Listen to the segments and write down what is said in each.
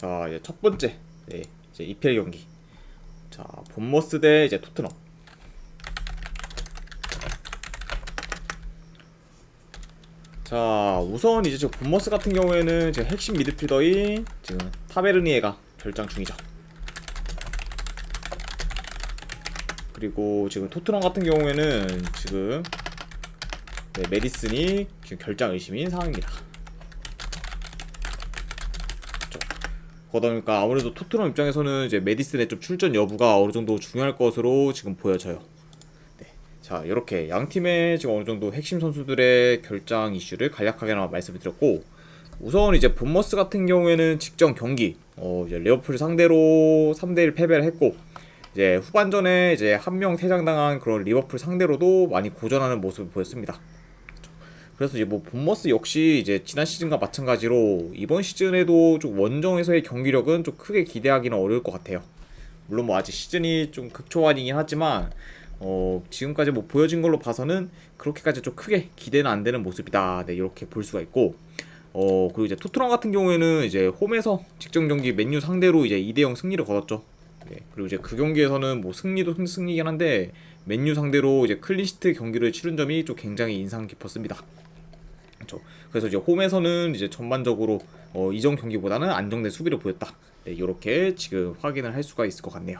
자 이제 첫 번째 네, 이제 EPL 경기. 자 본머스 대 이제 토트넘. 자 우선 이제 저 본머스 같은 경우에는 제 핵심 미드필더인 지금 타베르니에가 결장 중이죠. 그리고 지금 토트넘 같은 경우에는 지금 네, 메디슨이 지금 결장 의심인 상황입니다. 그러다 보니까 아무래도 토트넘 입장에서는 이제 메디슨의 좀 출전 여부가 어느 정도 중요할 것으로 지금 보여져요. 네. 자, 이렇게 양 팀의 지금 어느 정도 핵심 선수들의 결장 이슈를 간략하게나마 말씀을 드렸고 우선 이제 본머스 같은 경우에는 직전 경기 어 이제 리버풀 상대로 3대1 패배를 했고 이제 후반전에 이제 한 명 퇴장당한 그런 리버풀 상대로도 많이 고전하는 모습을 보였습니다. 그래서 이제 뭐 본머스 역시 이제 지난 시즌과 마찬가지로 이번 시즌에도 좀 원정에서의 경기력은 좀 크게 기대하기는 어려울 것 같아요. 물론 뭐 아직 시즌이 좀 극초반이긴 하지만 어 지금까지 뭐 보여진 걸로 봐서는 그렇게까지 좀 크게 기대는 안 되는 모습이다. 네 이렇게 볼 수가 있고 어 그리고 이제 토트넘 같은 경우에는 이제 홈에서 직전 경기 맨유 상대로 이제 2대 0 승리를 거뒀죠. 네, 그리고 이제 그 경기에서는 뭐 승리도 승- 승리긴 한데 맨유 상대로 이제 클린시트 경기를 치른 점이 좀 굉장히 인상 깊었습니다. 그렇죠. 그래서 이제 홈에서는 이제 전반적으로 어, 이전 경기보다는 안정된 수비를 보였다. 네, 이렇게 지금 확인을 할 수가 있을 것 같네요.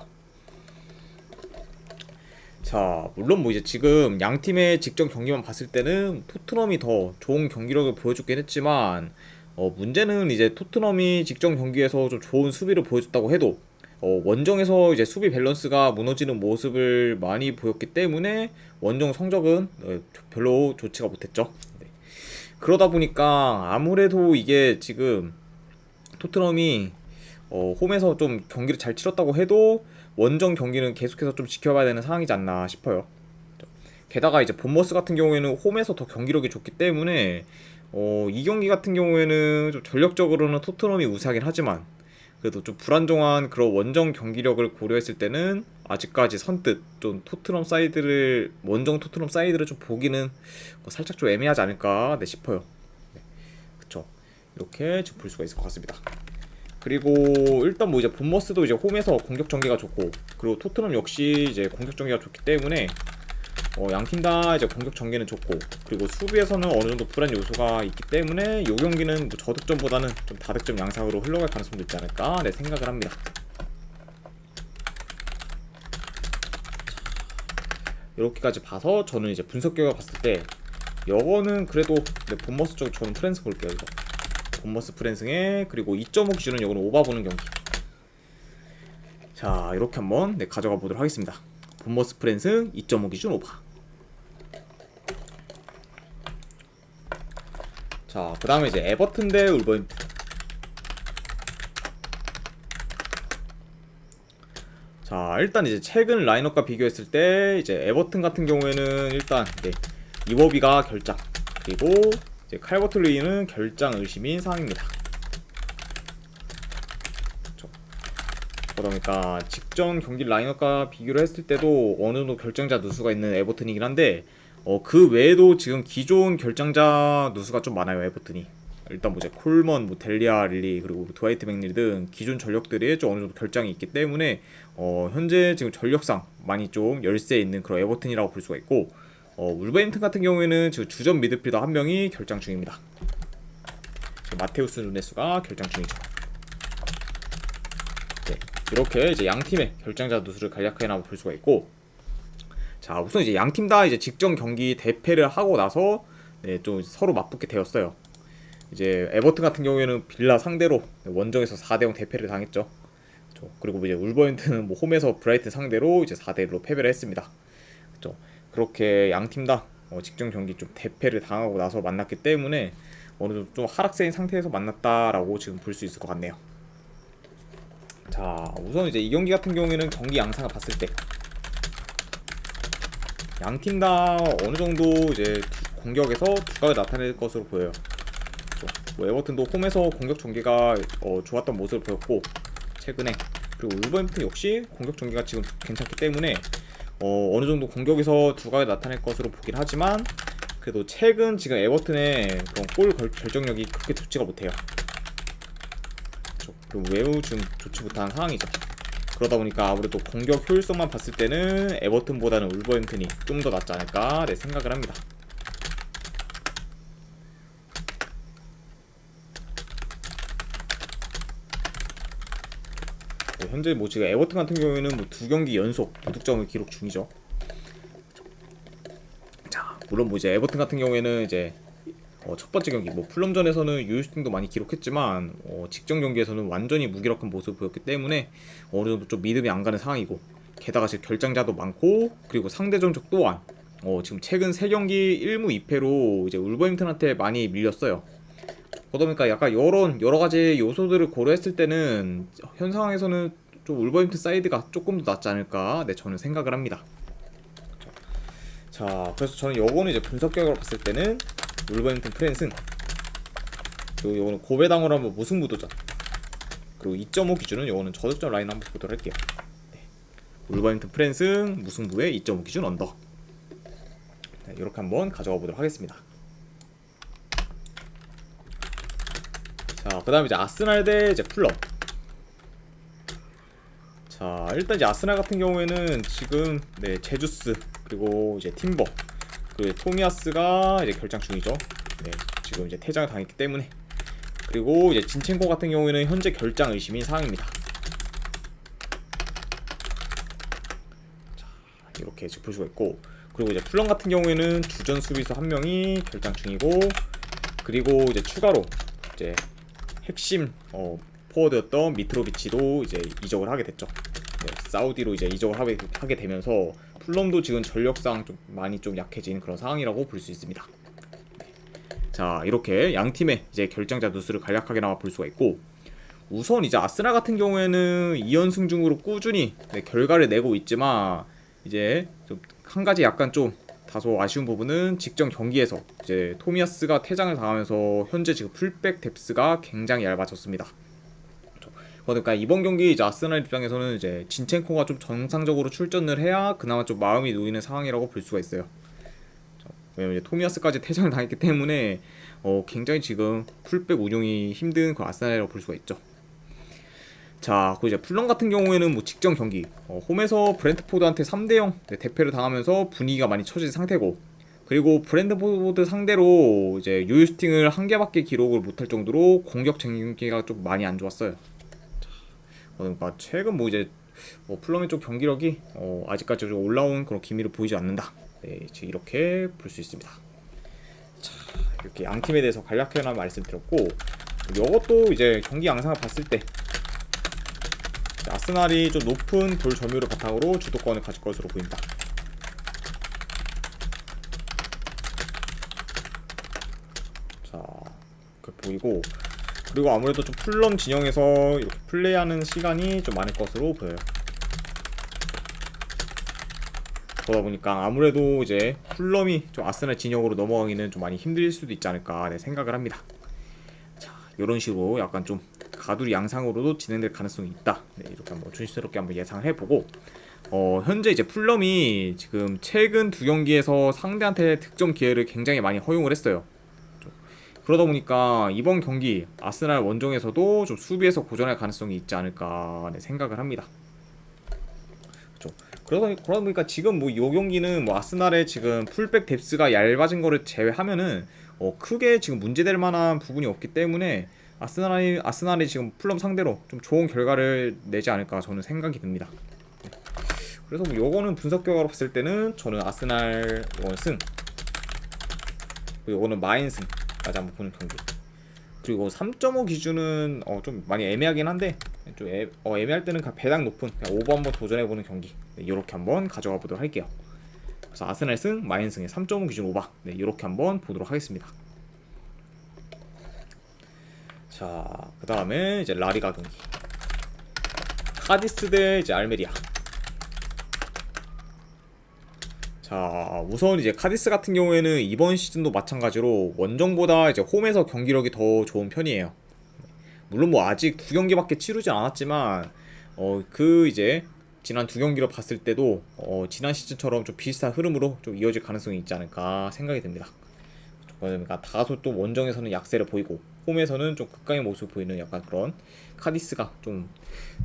자, 물론 뭐 이제 지금 양 팀의 직전 경기만 봤을 때는 토트넘이 더 좋은 경기력을 보여줬긴 했지만 어, 문제는 이제 토트넘이 직전 경기에서 좀 좋은 수비를 보여줬다고 해도 어, 원정에서 이제 수비 밸런스가 무너지는 모습을 많이 보였기 때문에 원정 성적은 어, 별로 좋지가 못했죠. 네. 그러다 보니까 아무래도 이게 지금 토트넘이 어, 홈에서 좀 경기를 잘 치렀다고 해도 원정 경기는 계속해서 좀 지켜봐야 되는 상황이지 않나 싶어요. 게다가 이제 본머스 같은 경우에는 홈에서 더 경기력이 좋기 때문에 어, 이 경기 같은 경우에는 좀 전력적으로는 토트넘이 우세하긴 하지만 그래도 좀 불안정한 그런 원정 경기력을 고려했을 때는 아직까지 선뜻 좀 토트넘 사이드를 원정 토트넘 사이드를 좀 보기는 뭐 살짝 좀 애매하지 않을까 네, 싶어요. 네. 그쵸. 이렇게 볼 수가 있을 것 같습니다. 그리고 일단 뭐 이제 본머스도 이제 홈에서 공격 전개가 좋고 그리고 토트넘 역시 이제 공격 전개가 좋기 때문에 어, 양팀 다 이제 공격 전개는 좋고 그리고 수비에서는 어느 정도 불안 요소가 있기 때문에 이 경기는 뭐 저득점보다는 좀 다득점 양상으로 흘러갈 가능성도 있지 않을까 네 생각을 합니다. 이렇게까지 봐서 저는 이제 분석 결과 봤을 때 여거는 그래도 네, 본머스 쪽 저는 프랜스 볼게요 이거. 본머스 프랜승에 그리고 2.5 기준은 이거는 오바 보는 경기. 자 이렇게 한번 네, 가져가 보도록 하겠습니다. 본머스 프랜승 2.5 기준 오바. 자 그 다음에 이제 에버튼 대 울버햄튼. 자 일단 이제 최근 라인업과 비교했을 때 이제 에버튼 같은 경우에는 일단 네, 이버비가 결장 그리고 이제 칼버틀리는 결장 의심인 상황입니다. 그렇죠. 그러니까 직전 경기 라인업과 비교를 했을 때도 어느 정도 결장자 누수가 있는 에버튼이긴 한데 어, 그 외에도 지금 기존 결장자 누수가 좀 많아요 에버튼이. 일단 뭐 이제 콜먼, 뭐 델리아 릴리 그리고 드와이트 맥릴 등 기존 전력들이 좀 어느 정도 결장이 있기 때문에 어, 현재 지금 전력상 많이 좀 열세 있는 그런 에버튼이라고 볼 수가 있고 어, 울버햄튼 같은 경우에는 지금 주전 미드필더 한 명이 결장 중입니다. 지금 마테우스 누네스가 결장 중이죠. 네, 이렇게 이제 양 팀의 결장자 누수를 간략하게 나볼 수가 있고, 자 우선 이제 양팀 다 이제 직전 경기 대패를 하고 나서 네, 좀 서로 맞붙게 되었어요. 이제 에버튼 같은 경우에는 빌라 상대로 원정에서 4대0 대패를 당했죠. 그리고 뭐 이제 울버햄튼은 뭐 홈에서 브라이튼 상대로 이제 4대1로 패배를 했습니다. 그렇죠. 그렇게 양팀다 어, 직전 경기 좀 대패를 당하고 나서 만났기 때문에 어느 정도 좀 하락세인 상태에서 만났다라고 지금 볼 수 있을 것 같네요. 자, 우선 이제 이 경기 같은 경우에는 경기 양상을 봤을 때 양팀 다 어느 정도 이제 공격에서 두각을 나타낼 것으로 보여요. 뭐 에버튼도 홈에서 공격 전개가 어, 좋았던 모습을 보였고 최근에 그리고 울버햄튼 역시 공격 전개가 지금 괜찮기 때문에 어, 어느 정도 공격에서 두각을 나타낼 것으로 보긴 하지만 그래도 최근 지금 에버튼의 그런 골 결- 결정력이 그렇게 좋지가 못해요. 그리고 매우 좀 좋지 못한 상황이죠. 그러다 보니까 아무래도 공격 효율성만 봤을 때는 에버튼보다는 울버햄튼이 좀 더 낫지 않을까 네, 생각을 합니다. 뭐 현재 뭐 지금 에버튼 같은 경우에는 뭐 두 경기 연속 무득점을 기록 중이죠. 자, 물론 뭐 이제 에버튼 같은 경우에는 이제 어, 첫 번째 경기 뭐 플럼전에서는 유효슈팅도 많이 기록했지만 어, 직전 경기에서는 완전히 무기력한 모습을 보였기 때문에 어느 정도 좀 믿음이 안 가는 상황이고 게다가 지금 결장자도 많고 그리고 상대 전적 또한 어, 지금 최근 세 경기 1무 2패로 이제 울버햄튼한테 많이 밀렸어요. 그러다 보니까 약간 이런 여러 가지 요소들을 고려했을 때는 현 상황에서는 좀 울버햄튼 사이드가 조금 더 낫지 않을까 네 저는 생각을 합니다. 자 그래서 저는 요거는 이제 분석 결과로 봤을 때는 울버햄튼 프랜승 그리고 요거는 고배당으로 한번 무승부 도전. 그리고 2.5 기준은 요거는 저득점 라인 한번 보도록 할게요. 네. 울버햄튼 프랜승 무승부의 2.5 기준 언더. 네, 이렇게 한번 가져가 보도록 하겠습니다. 자, 그 다음에 이제 아스날 대 이제 풀럼. 자, 일단 이제 아스날 같은 경우에는 지금 네 제주스 그리고 이제 팀버 그리고 토미아스가 이제 결장 중이죠. 네, 지금 이제 퇴장을 당했기 때문에 그리고 이제 진첸코 같은 경우에는 현재 결장 의심인 상황입니다. 자, 이렇게 볼 수가 있고 그리고 이제 풀럼 같은 경우에는 주전 수비수 한 명이 결장 중이고 그리고 이제 추가로 이제 핵심 어, 포워드였던 미트로비치도 이제 이적을 하게 됐죠. 네, 사우디로 이제 이적을 하게, 하게 되면서 풀럼도 지금 전력상 좀 많이 좀 약해진 그런 상황이라고 볼 수 있습니다. 네. 자 이렇게 양 팀의 이제 결정자 누수를 간략하게 나와 볼 수가 있고 우선 이제 아스날 같은 경우에는 2연승 중으로 꾸준히 네, 결과를 내고 있지만 이제 좀 한 가지 약간 좀 다소 아쉬운 부분은 직전 경기에서 이제 토미아스가 퇴장을 당하면서 현재 지금 풀백 뎁스가 굉장히 얇아졌습니다. 그러니까 이번 경기 이제 아스날 입장에서는 이제 진첸코가 좀 정상적으로 출전을 해야 그나마 좀 마음이 놓이는 상황이라고 볼 수가 있어요. 왜냐면 이제 토미아스까지 퇴장을 당했기 때문에 어 굉장히 지금 풀백 운용이 힘든 그 아스날이라고 볼 수가 있죠. 자, 그 이제 풀런 같은 경우에는 뭐 직전 경기 어, 홈에서 브랜트포드한테 3대 0 네, 대패를 당하면서 분위기가 많이 처진 상태고 그리고 브랜드포드 상대로 이제 유유스팅을 한 개밖에 기록을 못할 정도로 공격 전개가 좀 많이 안 좋았어요. 자, 그러니까 최근 뭐 이제 어, 플럼의 좀 경기력이 어, 아직까지 좀 올라온 그런 기미를 보이지 않는다. 네, 이렇게 볼 수 있습니다. 자, 이렇게 양 팀에 대해서 간략하게 말씀드렸고 이것도 이제 경기 양상을 봤을 때 아스날이 좀 높은 돌 점유율을 바탕으로 주도권을 가질 것으로 보인다. 자, 그 보이고 그리고 아무래도 좀 풀럼 진영에서 이렇게 플레이하는 시간이 좀 많을 것으로 보여요. 그러다 보니까 아무래도 이제 풀럼이 좀 아스날 진영으로 넘어가기는 좀 많이 힘들 수도 있지 않을까 네, 생각을 합니다. 자, 이런 식으로 약간 좀 가두리 양상으로도 진행될 가능성이 있다. 네, 이렇게 한번 조심스럽게 한번 예상을 해보고 어, 현재 이제 풀럼이 지금 최근 두 경기에서 상대한테 득점 기회를 굉장히 많이 허용을 했어요. 그러다 보니까 이번 경기 아스날 원정에서도 좀 수비에서 고전할 가능성이 있지 않을까 네, 생각을 합니다. 그러다, 그러다 보니까 지금 뭐이 경기는 뭐 아스날의 지금 풀백 뎁스가 얇아진 거를 제외하면은 어, 크게 지금 문제될 만한 부분이 없기 때문에 아스날이 아스날이 지금 풀럼 상대로 좀 좋은 결과를 내지 않을까 저는 생각이 듭니다. 네. 그래서 뭐 요거는 분석 결과로 봤을 때는 저는 아스날 요건 승 요거는 마인 승 까지 한번 보는 경기 그리고 3.5 기준은 어, 좀 많이 애매하긴 한데 좀 애, 어, 애매할 때는 배당 높은 오버 한번 도전해 보는 경기 네, 이렇게 한번 가져가 보도록 할게요. 그래서 아스날 승 마인 승의 3.5 기준 오버 네, 이렇게 한번 보도록 하겠습니다. 자, 그 다음에 이제 라리가 경기. 카디스 대 이제 알메리아. 자, 우선 이제 카디스 같은 경우에는 이번 시즌도 마찬가지로 원정보다 이제 홈에서 경기력이 더 좋은 편이에요. 물론 뭐 아직 두 경기밖에 치르지 않았지만 어 그 이제 지난 두 경기를 봤을 때도 어 지난 시즌처럼 좀 비슷한 흐름으로 좀 이어질 가능성이 있지 않을까 생각이 듭니다. 그러니까 다소 또 원정에서는 약세를 보이고 홈에서는 좀 극강의 모습을 보이는 약간 그런 카디스가 좀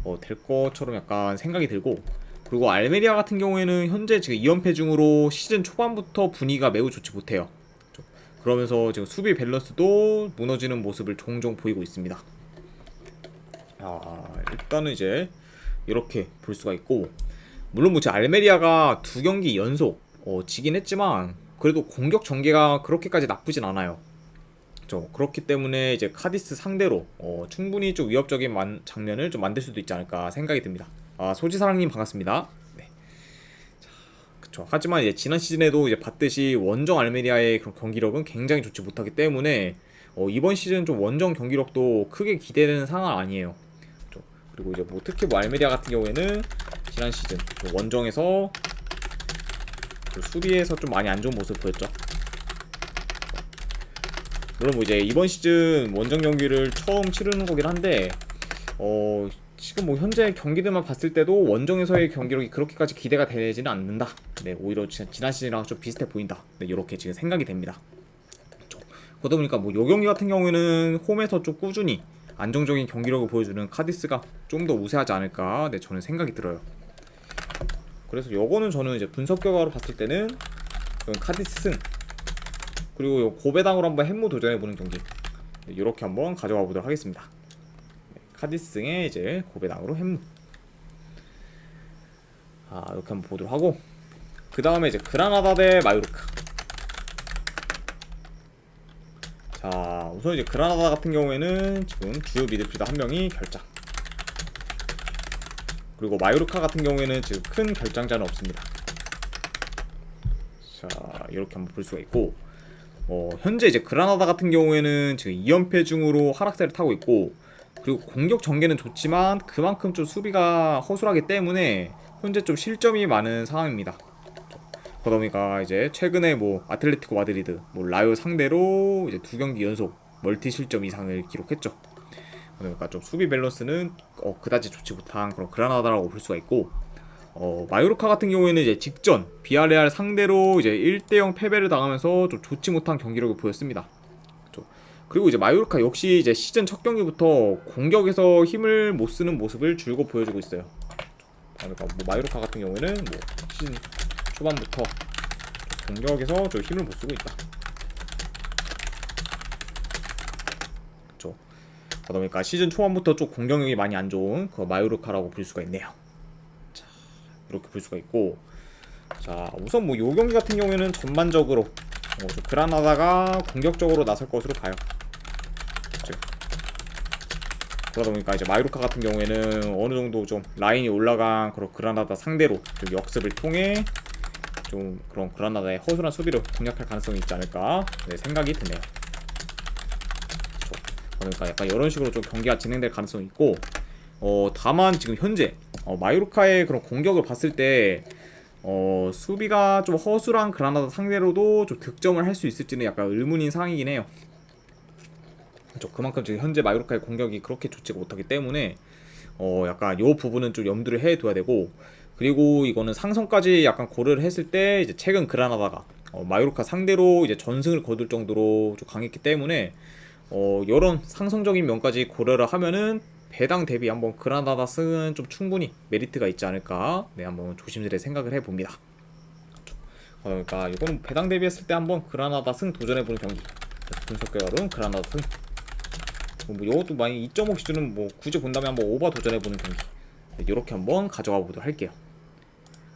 어, 될 것처럼 약간 생각이 들고 그리고 알메리아 같은 경우에는 현재 지금 2연패 중으로 시즌 초반부터 분위기가 매우 좋지 못해요. 좀 그러면서 지금 수비 밸런스도 무너지는 모습을 종종 보이고 있습니다. 아, 일단은 이제 이렇게 볼 수가 있고 물론 뭐 지금 알메리아가 두 경기 연속 어, 지긴 했지만 그래도 공격 전개가 그렇게까지 나쁘진 않아요. 저 그렇기 때문에 이제 카디스 상대로 어, 충분히 좀 위협적인 만, 장면을 좀 만들 수도 있지 않을까 생각이 듭니다. 아 소지사랑님 반갑습니다. 네. 자, 그쵸. 하지만 이제 지난 시즌에도 이제 봤듯이 원정 알메리아의 그런 경기력은 굉장히 좋지 못하기 때문에 어, 이번 시즌 좀 원정 경기력도 크게 기대되는 상황 아니에요. 그쵸. 그리고 이제 뭐 특히 뭐 알메리아 같은 경우에는 지난 시즌 그 원정에서 그 수비에서 좀 많이 안 좋은 모습 보였죠. 물론 뭐 이제 이번 시즌 원정 경기를 처음 치르는 거긴 한데 어 지금 뭐 현재 경기들만 봤을 때도 원정에서의 경기력이 그렇게까지 기대가 되지는 않는다. 네 오히려 지- 지난 시즌이랑 좀 비슷해 보인다. 네 이렇게 지금 생각이 됩니다. 그렇죠. 그러다 보니까 뭐 요 경기 같은 경우에는 홈에서 좀 꾸준히 안정적인 경기력을 보여주는 카디스가 좀 더 우세하지 않을까. 네 저는 생각이 들어요. 그래서 요거는 저는 이제 분석 결과로 봤을 때는 카디스 승 그리고 요 고배당으로 한번 햄무 도전해보는 경기 이렇게 한번 가져가 보도록 하겠습니다 네, 카디스승의 이제 고배당으로 햄무 아 이렇게 한번 보도록 하고 그 다음에 이제 그라나다 대 마요르카. 자 우선 이제 그라나다 같은 경우에는 지금 주요 미드필더 한 명이 결장. 그리고 마요르카 같은 경우에는 지금 큰 결장자는 없습니다. 자 이렇게 한번 볼 수가 있고 어, 현재 이제 그라나다 같은 경우에는 지금 2연패 중으로 하락세를 타고 있고 그리고 공격 전개는 좋지만 그만큼 좀 수비가 허술하기 때문에 현재 좀 실점이 많은 상황입니다. 그러다 보니까 이제 최근에 뭐 아틀레티코 마드리드, 뭐 라요 상대로 이제 두 경기 연속 멀티 실점 이상을 기록했죠. 그러니까 좀 수비 밸런스는 어, 그다지 좋지 못한 그런 그라나다라고 볼 수가 있고 어, 마요르카 같은 경우에는 이제 직전 비아레알 상대로 이제 1대0 패배를 당하면서 좀 좋지 못한 경기력을 보였습니다. 그리고 이제 마요르카 역시 이제 시즌 첫 경기부터 공격에서 힘을 못 쓰는 모습을 줄곧 보여주고 있어요. 그러니까 뭐 마요르카 같은 경우에는 뭐 시즌 초반부터 공격에서 좀 힘을 못 쓰고 있다. 그러다 보니까 시즌 초반부터 좀 공격력이 많이 안 좋은 그 마요르카라고 볼 수가 있네요. 이렇게 볼 수가 있고 자 우선 뭐 요 경기 같은 경우에는 전반적으로 어, 좀 그라나다가 공격적으로 나설 것으로 봐요? 그러다 보니까 이제 마이루카 같은 경우에는 어느 정도 좀 라인이 올라간 그런 그라나다 상대로 좀 역습을 통해 좀 그런 그라나다의 허술한 수비를 공략할 가능성이 있지 않을까 네, 생각이 드네요 그쵸? 그러니까 약간 이런 식으로 좀 경기가 진행될 가능성이 있고 어 다만 지금 현재 어, 마요르카의 그런 공격을 봤을 때 어, 수비가 좀 허술한 그라나다 상대로도 좀 득점을 할 수 있을지는 약간 의문인 상황이긴 해요. 그렇죠. 그만큼 지금 현재 마요르카의 공격이 그렇게 좋지가 못하기 때문에 어, 약간 요 부분은 좀 염두를 해둬야 되고 그리고 이거는 상성까지 약간 고려를 했을 때 이제 최근 그라나다가 어, 마요르카 상대로 이제 전승을 거둘 정도로 좀 강했기 때문에 어, 이런 상성적인 면까지 고려를 하면은 배당 대비 한번 그라나다 승은 좀 충분히 메리트가 있지 않을까. 네 한번 조심스레 생각을 해봅니다. 어, 그러니까 이거는 배당 대비했을 때 한번 그라나다 승 도전해보는 경기. 분석 결과로는 그라나다 승. 뭐 이것도 만약 2.5 기준은 뭐 굳이 본다면 한번 오버 도전해보는 경기. 네, 이렇게 한번 가져가 보도록 할게요.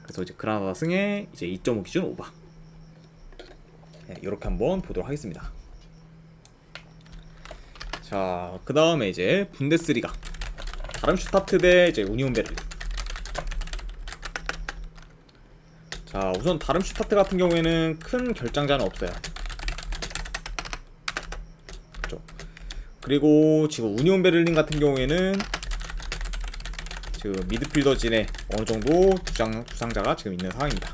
그래서 이제 그라나다 승에 이제 2.5 기준 오버. 네, 이렇게 한번 보도록 하겠습니다 자, 그 다음에 이제 분데스리가 다름슈타트 대 이제 우니온 베를린. 자, 우선 다름슈타트 같은 경우에는 큰 결장자는 없어요. 그죠? 그리고 지금 우니온 베를린 같은 경우에는 지금 미드필더진에 어느 정도 부상 부상자가 지금 있는 상황입니다.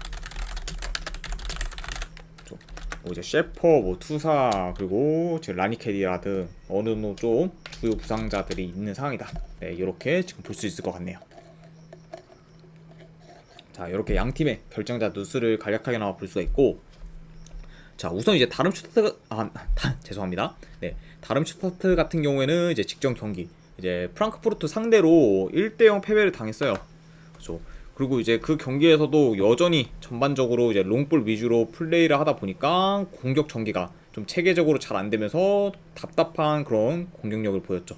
뭐 이제 셰퍼, 뭐 투사 그리고 지금 라니케디라 등 어느 정도 좀 주요 부상자들이 있는 상황이다. 네, 이렇게 지금 볼 수 있을 것 같네요. 자, 이렇게 양 팀의 결정자 누수를 간략하게 나와 볼 수가 있고, 자, 우선 이제 다른 슈타트 아, 다, 죄송합니다. 네. 다른 슈타트 같은 경우에는 이제 직전 경기 이제 프랑크푸르트 상대로 1대 0 패배를 당했어요. 그렇죠. 그리고 이제 그 경기에서도 여전히 전반적으로 이제 롱볼 위주로 플레이를 하다 보니까 공격 전개가 좀 체계적으로 잘 안 되면서 답답한 그런 공격력을 보였죠.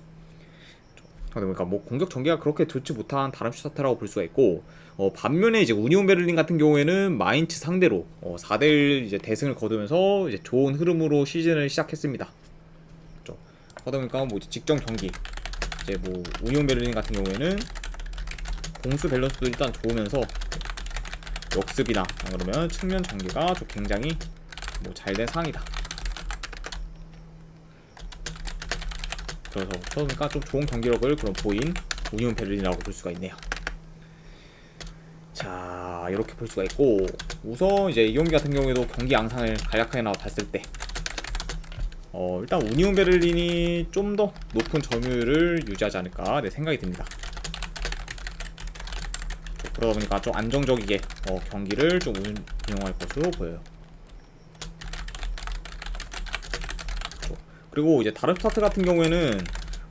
그러니까 뭐 공격 전개가 그렇게 좋지 못한 다른 슈타트라고 볼 수가 있고 어, 반면에 이제 우니온 베를린 같은 경우에는 마인츠 상대로 어, 4대1 이제 대승을 거두면서 이제 좋은 흐름으로 시즌을 시작했습니다. 그렇죠. 그러다 보니까 뭐 직전 경기 이제 뭐 우니온 베를린 같은 경우에는 공수 밸런스도 일단 좋으면서 역습이나 안 그러면 측면 전개가 좀 굉장히 뭐 잘 된 상황이다. 그래서 그러니까 좀 좋은 경기력을 그런 보인 우니온 베를린이라고 볼 수가 있네요. 자 이렇게 볼 수가 있고 우선 이제 이 경기 같은 경우에도 경기 양상을 간략하게 나와 봤을 때 어, 일단 우니온 베를린이 좀 더 높은 점유율을 유지하지 않을까 내 생각이 듭니다. 그러다 보니까 좀 안정적이게 어, 경기를 좀 운- 운영할 것으로 보여요. 그리고 이제 다른 스타트 같은 경우에는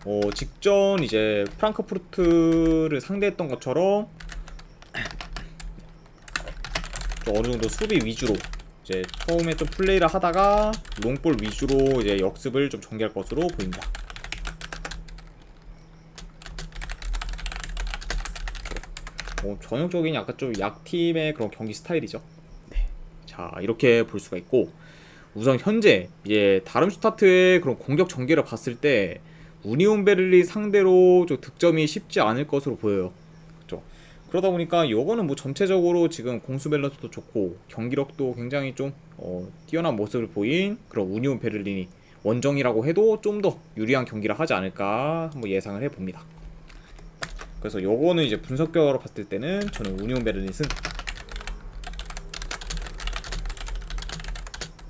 어, 직전 이제 프랑크푸르트를 상대했던 것처럼 좀 어느 정도 수비 위주로 이제 처음에 좀 플레이를 하다가 롱볼 위주로 이제 역습을 좀 전개할 것으로 보입니다. 뭐 전형적인 약간 좀 약팀의 그런 경기 스타일이죠. 네. 자 이렇게 볼 수가 있고 우선 현재 이제 다른 슈타트의 그런 공격 전개를 봤을 때 우니온 베를린 상대로 좀 득점이 쉽지 않을 것으로 보여요. 그렇죠. 그러다 보니까 요거는 뭐 전체적으로 지금 공수 밸런스도 좋고 경기력도 굉장히 좀 어, 뛰어난 모습을 보인 그런 우니온 베를린이 원정이라고 해도 좀 더 유리한 경기를 하지 않을까 한번 예상을 해봅니다. 그래서 요거는 이제 분석 결과로 봤을 때는 저는 우니온 베를린 승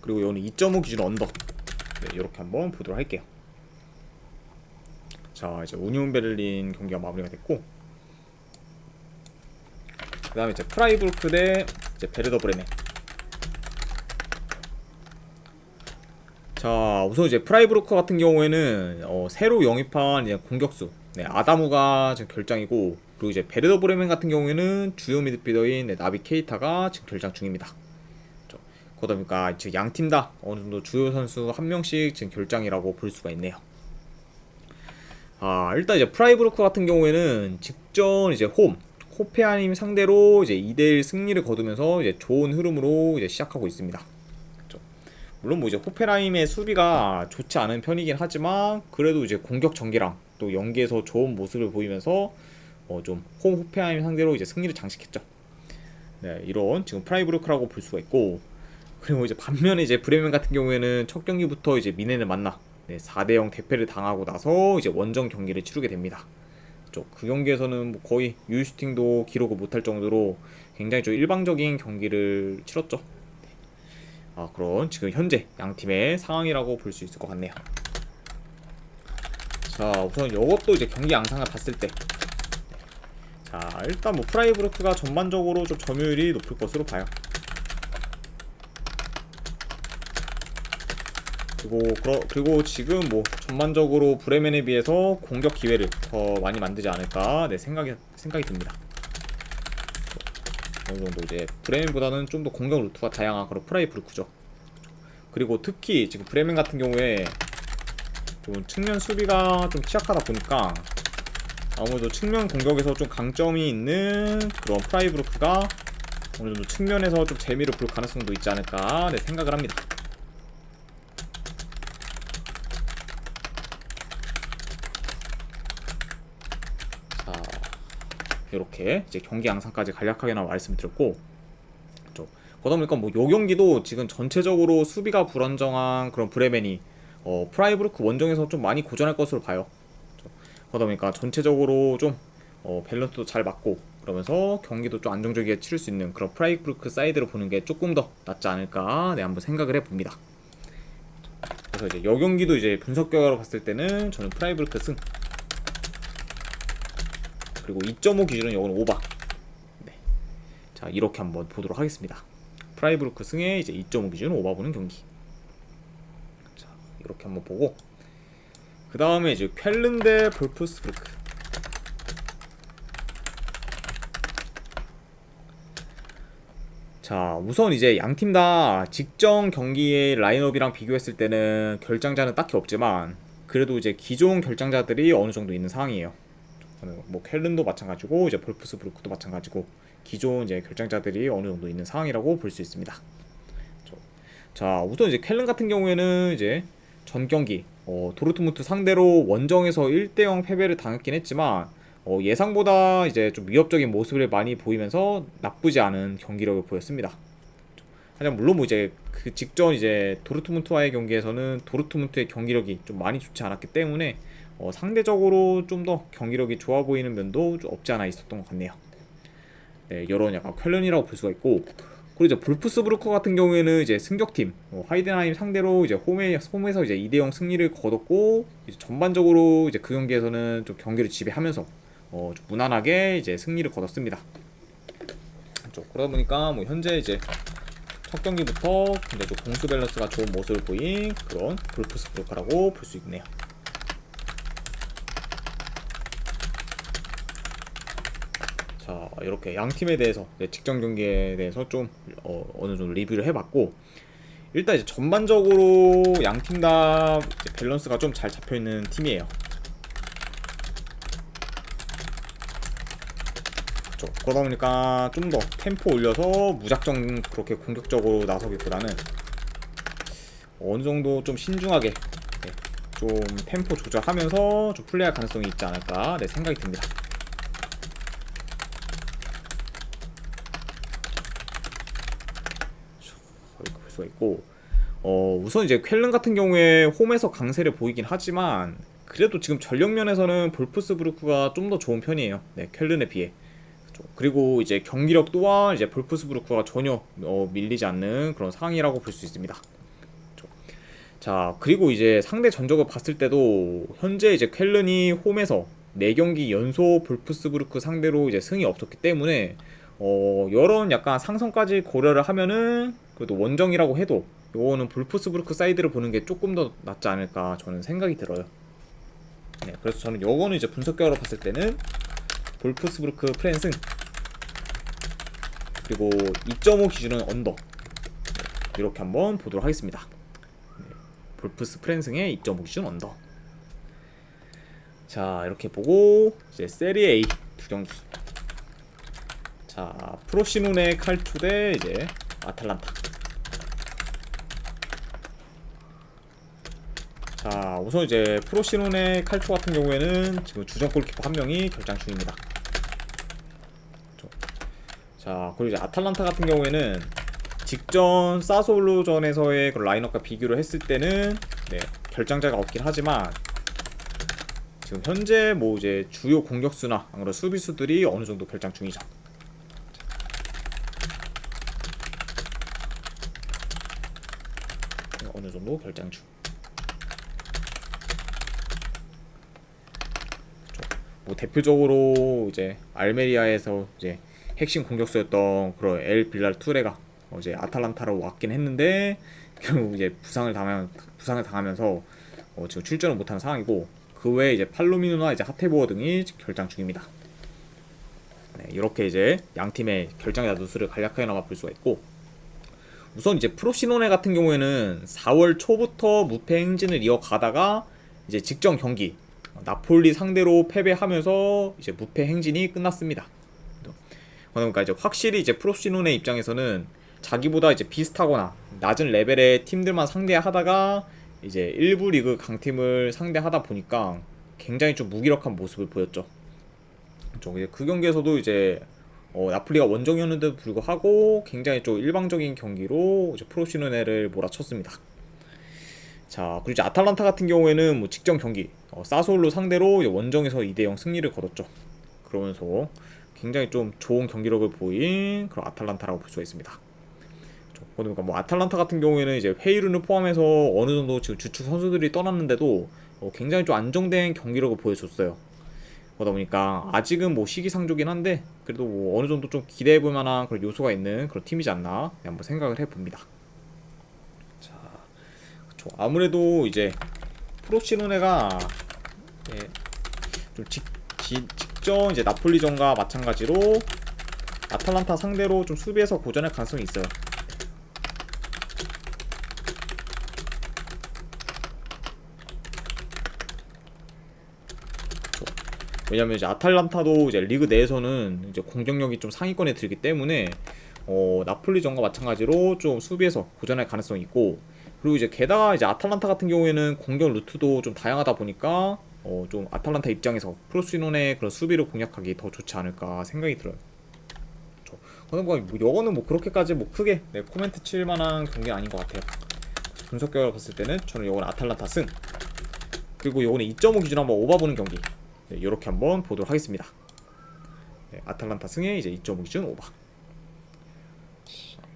그리고 요거는 2.5 기준 언더 네, 이렇게 한번 보도록 할게요. 자 이제 우니온 베를린 경기가 마무리가 됐고 그 다음에 이제 프라이부르크 대 이제 베르더 브레멘 자 우선 이제 프라이부르크 같은 경우에는 어, 새로 영입한 공격수 네, 아다무가 지금 결장이고 그리고 이제 베르더 브레멘 같은 경우에는 주요 미드필더인 네, 나비 케이타가 지금 결장 중입니다. 그렇죠. 그러다 보니까 지금 양팀 다 어느 정도 주요 선수 한 명씩 지금 결장이라고 볼 수가 있네요. 아 일단 이제 프라이부르크 같은 경우에는 직전 이제 홈 호페아님 상대로 이제 2대1 승리를 거두면서 이제 좋은 흐름으로 이제 시작하고 있습니다. 그렇죠. 물론 뭐 이제 호페라임의 수비가 좋지 않은 편이긴 하지만 그래도 이제 공격 전개랑 또 연계에서 좋은 모습을 보이면서 어 좀 홈 호페라임 상대로 이제 승리를 장식했죠. 네, 이런 지금 프라이부르크라고 볼 수가 있고 그리고 이제 반면에 이제 브레멘 같은 경우에는 첫 경기부터 이제 미넨을 만나 네, 4대 0 대패를 당하고 나서 이제 원정 경기를 치르게 됩니다. 그그 경기에서는 뭐 거의 유슈팅도 기록을 못할 정도로 굉장히 좀 일방적인 경기를 치렀죠. 네. 아, 그런 지금 현재 양 팀의 상황이라고 볼 수 있을 것 같네요. 자, 우선 이것도 이제 경기 양상을 봤을 때, 자, 일단 뭐 프라이브루크가 전반적으로 좀 점유율이 높을 것으로 봐요. 그리고 그러, 그리고 지금 뭐 전반적으로 브레멘에 비해서 공격 기회를 더 많이 만들지 않을까 네 생각이 생각이 듭니다. 어느 정도 이제 브레멘보다는 좀 더 공격 루트가 다양한 그런 프라이브루크죠. 그리고 특히 지금 브레멘 같은 경우에 좀 측면 수비가 좀 취약하다 보니까 아무래도 측면 공격에서 좀 강점이 있는 그런 프라이브루크가 어느 정도 측면에서 좀 재미를 볼 가능성도 있지 않을까 네 생각을 합니다. 자, 이렇게 이제 경기 양상까지 간략하게나 말씀드렸고, 좀 그러다 보니까 뭐 요 경기도 지금 전체적으로 수비가 불안정한 그런 브레멘이 어, 프라이브루크 원정에서 좀 많이 고전할 것으로 봐요. 좀 그러다 보니까 전체적으로 좀 어, 밸런스도 잘 맞고 그러면서 경기도 좀 안정적이게 치를 수 있는 그런 프라이브루크 사이드로 보는 게 조금 더 낫지 않을까 네 한번 생각을 해봅니다. 그래서 이제 요 경기도 이제 분석 결과로 봤을 때는 저는 프라이브루크 승 그리고 2.5 기준은 요거는 오바. 네. 자, 이렇게 한번 보도록 하겠습니다. 프라이브루크 승에 이제 2.5 기준 오바 보는 경기. 이렇게 한번 보고 그 다음에 이제 쾰른 대 볼프스부르크 자 우선 이제 양 팀 다 직전 경기의 라인업이랑 비교했을 때는 결장자는 딱히 없지만 그래도 이제 기존 결장자들이 어느 정도 있는 상황이에요. 뭐 켈른도 마찬가지고 이제 볼프스부르크도 마찬가지고 기존 이제 결장자들이 어느 정도 있는 상황이라고 볼 수 있습니다. 자 우선 이제 켈른 같은 경우에는 이제 전 경기 어, 도르트문트 상대로 원정에서 1대0 패배를 당했긴 했지만 어, 예상보다 이제 좀 위협적인 모습을 많이 보이면서 나쁘지 않은 경기력을 보였습니다. 하지만 물론 뭐 이제 그 직전 이제 도르트문트와의 경기에서는 도르트문트의 경기력이 좀 많이 좋지 않았기 때문에 어, 상대적으로 좀 더 경기력이 좋아 보이는 면도 좀 없지 않아 있었던 것 같네요. 네, 이런 약간 퀄런이라고 볼 수가 있고 그리고 이제 볼프스부르크 같은 경우에는 이제 승격팀 어, 하이덴하임 상대로 이제 홈에 홈에서 이제 2대 0 승리를 거뒀고 이제 전반적으로 이제 그 경기에서는 좀 경기를 지배하면서 어, 좀 무난하게 이제 승리를 거뒀습니다. 좀 그러다 보니까 뭐 현재 이제 첫 경기부터 좀 공수 밸런스가 좋은 모습을 보인 그런 볼프스부르크라고 볼 수 있네요. 자 이렇게 양 팀에 대해서 이제 직전 경기에 대해서 좀 어, 느 정도 리뷰를 해봤고 일단 이제 전반적으로 양 팀 다 밸런스가 좀 잘 잡혀 있는 팀이에요. 그러다 보니까 좀 더 템포 올려서 무작정 그렇게 공격적으로 나서기보다는 어느 정도 좀 신중하게 네, 좀 템포 조절하면서 좀 플레이할 가능성이 있지 않을까 네, 생각이 듭니다. 이렇게 볼 수가 있고 어 우선 이제 쾰른 같은 경우에 홈에서 강세를 보이긴 하지만 그래도 지금 전력면에서는 볼프스부르크가 좀 더 좋은 편이에요. 네, 쾰른에 비해. 그리고 이제 경기력 또한 이제 볼프스부르크가 전혀 어, 밀리지 않는 그런 상황이라고 볼 수 있습니다. 자 그리고 이제 상대 전적을 봤을 때도 현재 이제 쾰른이 홈에서 4경기 연속 볼프스부르크 상대로 이제 승이 없었기 때문에 어 이런 약간 상성까지 고려를 하면은 그래도 원정이라고 해도 이거는 볼프스부르크 사이드를 보는 게 조금 더 낫지 않을까 저는 생각이 들어요. 네, 그래서 저는 요거는 이제 분석 결과로 봤을 때는 볼프스부르크 프랜승 그리고 2.5 기준은 언더 네, 이렇게 한번 보도록 하겠습니다. 네, 볼프스 프랜승의 2.5 기준 언더. 자 이렇게 보고 이제 세리 A 두 경기. 자 프로시노네 칼투 대 이제 아탈란타. 자 우선 이제 프로시논의 칼초 같은 경우에는 지금 주전 골키퍼 한 명이 결장 중입니다. 자 그리고 이제 아탈란타 같은 경우에는 직전 사솔로전에서의 그 라인업과 비교를 했을 때는 네, 결장자가 없긴 하지만 지금 현재 뭐 이제 주요 공격수나 아무런 수비수들이 어느 정도 결장 중이죠. 네, 어느 정도 결장 중. 대표적으로 이제 알메리아에서 이제 핵심 공격수였던 그런 엘 빌랄 투레가 어 이제 아탈란타로 왔긴 했는데 결국 이제 부상을 당하면 부상을 당하면서 어 지금 출전을 못하는 상황이고 그 외에 이제 팔로미노나 이제 하테보어 등이 결장 중입니다. 네, 이렇게 이제 양 팀의 결장자 누수를 간략하게 나가 볼 수가 있고 우선 이제 프로시노네 같은 경우에는 4월 초부터 무패 행진을 이어가다가 이제 직전 경기 나폴리 상대로 패배하면서 이제 무패 행진이 끝났습니다. 그러니까 이제 확실히 이제 프로시논의 입장에서는 자기보다 이제 비슷하거나 낮은 레벨의 팀들만 상대하다가 이제 일부 리그 강팀을 상대하다 보니까 굉장히 좀 무기력한 모습을 보였죠. 그 경기에서도 이제 어, 나폴리가 원정이었는데도 불구하고 굉장히 좀 일방적인 경기로 프로시노네를 몰아쳤습니다. 자 그리고 아탈란타 같은 경우에는 뭐 직전 경기 어, 사솔로 상대로 원정에서 2대0 승리를 거뒀죠. 그러면서 굉장히 좀 좋은 경기력을 보인 그런 아탈란타라고 볼 수가 있습니다. 그러니까 뭐 아탈란타 같은 경우에는 이제 헤이룬을 포함해서 어느 정도 지금 주축 선수들이 떠났는데도 어, 굉장히 좀 안정된 경기력을 보여줬어요. 그러다 보니까 아직은 뭐 시기상조긴 한데 그래도 뭐 어느 정도 좀 기대해 볼 만한 그런 요소가 있는 그런 팀이지 않나 한번 생각을 해 봅니다. 자, 아무래도 이제 프로치노네가 예, 좀 직, 지- 직전 이제 나폴리전과 마찬가지로 아탈란타 상대로 좀 수비에서 고전할 가능성이 있어요. 왜냐면 이제 아탈란타도 이제 리그 내에서는 이제 공격력이 좀 상위권에 들기 때문에 어, 나폴리전과 마찬가지로 좀 수비에서 고전할 가능성이 있고 그리고 이제 게다가 이제 아탈란타 같은 경우에는 공격 루트도 좀 다양하다 보니까 어, 좀 아탈란타 입장에서 프로스인원의 그런 수비를 공략하기 더 좋지 않을까 생각이 들어요. 저, 근데 뭐 이거는 뭐 그렇게까지 뭐 크게 네, 코멘트 칠 만한 경기는 아닌 것 같아요. 분석 결과 봤을 때는 저는 이거는 아탈란타 승 그리고 이거는 2.5 기준 한번 오바 보는 경기 네, 이렇게 한번 보도록 하겠습니다. 네, 아탈란타 승에 이제 2.5 기준 오바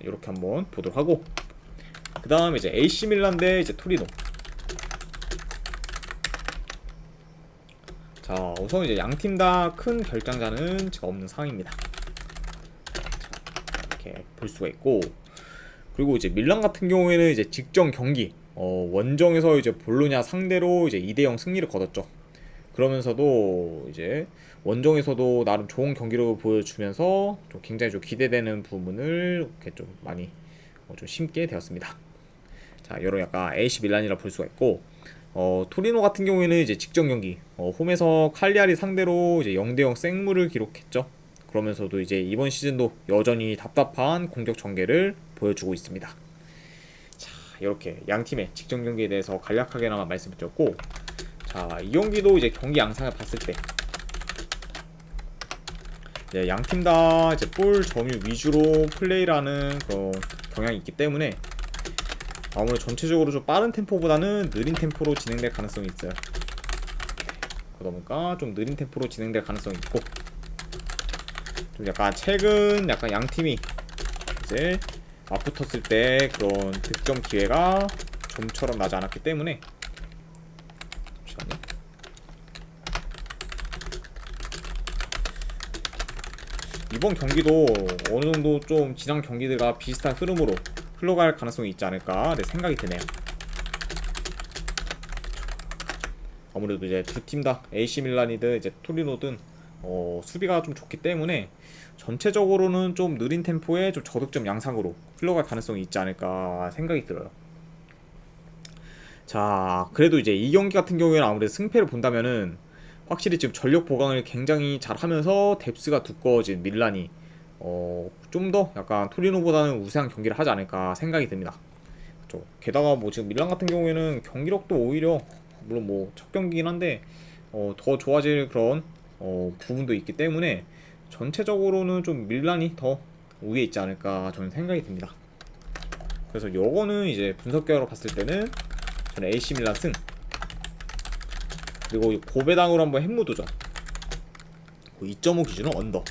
이렇게 한번 보도록 하고 그 다음에 이제 AC 밀란 대 이제 토리노. 자 우선 이제 양 팀 다 큰 결장자는 제가 없는 상황입니다. 자, 이렇게 볼 수가 있고 그리고 이제 밀란 같은 경우에는 이제 직전 경기 어, 원정에서 이제 볼로냐 상대로 이제 2대0 승리를 거뒀죠. 그러면서도 이제 원정에서도 나름 좋은 경기력을 보여주면서 좀 굉장히 좀 기대되는 부분을 이렇게 좀 많이 어, 좀 심게 되었습니다. 자, 이런 약간 AC 밀란이라 볼 수가 있고 어, 토리노 같은 경우에는 이제 직전 경기 어, 홈에서 칼리아리 상대로 이제 0대0 생물을 기록했죠. 그러면서도 이제 이번 시즌도 여전히 답답한 공격 전개를 보여주고 있습니다. 자, 이렇게 양 팀의 직전 경기에 대해서 간략하게나마 말씀드렸고 자, 이 경기도 이제 경기 양상을 봤을 때 네, 양팀 다 이제 볼 점유 위주로 플레이라는 그런 경향이 있기 때문에 아무래도 전체적으로 좀 빠른 템포보다는 느린 템포로 진행될 가능성이 있어요. 그러다 보니까 좀 느린 템포로 진행될 가능성이 있고 좀 약간 최근 약간 양 팀이 이제 맞붙었을 때 그런 득점 기회가 좀처럼 나지 않았기 때문에 잠시만요. 이번 경기도 어느 정도 좀 지난 경기들과 비슷한 흐름으로 흘러갈 가능성이 있지 않을까 네, 생각이 드네요. 아무래도 이제 두 팀 다 AC 밀란이든 이제 토리노든 어, 수비가 좀 좋기 때문에 전체적으로는 좀 느린 템포의 좀 저득점 양상으로 흘러갈 가능성이 있지 않을까 생각이 들어요. 자, 그래도 이제 이 경기 같은 경우에는 아무래도 승패를 본다면은 확실히 지금 전력 보강을 굉장히 잘 하면서 뎁스가 두꺼워진 밀란이 어, 좀 더 약간 토리노보다는 우세한 경기를 하지 않을까 생각이 듭니다. 그렇죠. 게다가 뭐 지금 밀란 같은 경우에는 경기력도 오히려 물론 뭐 첫 경기긴 한데 어, 더 좋아질 그런 어, 부분도 있기 때문에 전체적으로는 좀 밀란이 더 우위에 있지 않을까 저는 생각이 듭니다. 그래서 요거는 이제 분석 결과로 봤을 때는 저는 AC 밀란 승 그리고 이 고배당으로 한번 햄무 도전 2.5 기준은 언더.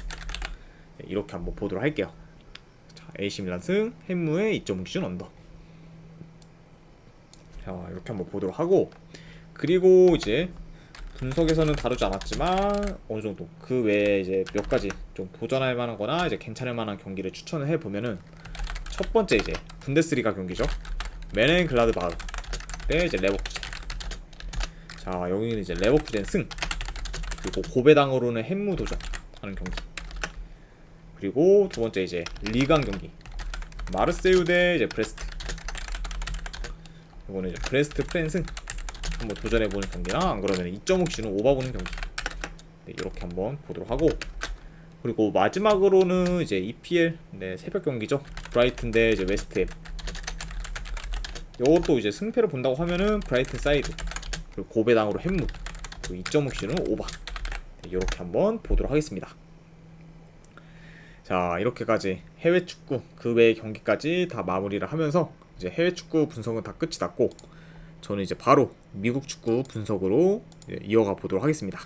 네, 이렇게 한번 보도록 할게요. 자, AC 밀란 승 햄무의 2.5 기준 언더. 자 이렇게 한번 보도록 하고. 그리고 이제 분석에서는 다루지 않았지만 어느 정도 그 외에 이제 몇 가지 좀 도전할 만한 거나 이제 괜찮을 만한 경기를 추천을 해 보면은 첫 번째 이제 분데스리가 경기죠. 메넨 글라드바흐 때 이제 레버쿠젠 자 여기는 이제 레버쿠젠 승. 그리고 고배당으로는 햄무 도전 하는 경기. 그리고 두 번째 이제 리강 경기. 마르세유 대 이제 브레스트. 이거는 이제 브레스트 프렌 승. 한번 도전해보는 경기나 안 그러면 2.5 기준으로 오바 보는 경기. 네, 이렇게 한번 보도록 하고. 그리고 마지막으로는 이제 EPL 네, 새벽 경기죠. 브라이튼 대 이제 웨스트햄. 이것도 이제 승패를 본다고 하면은 브라이튼 사이드 그리고 고배당으로 햄무. 그리고 2.5 기준으로 오바. 네, 이렇게 한번 보도록 하겠습니다. 자 이렇게까지 해외 축구 그 외의 경기까지 다 마무리를 하면서 이제 해외 축구 분석은 다 끝이 났고 저는 이제 바로 미국 축구 분석으로 이어가 보도록 하겠습니다.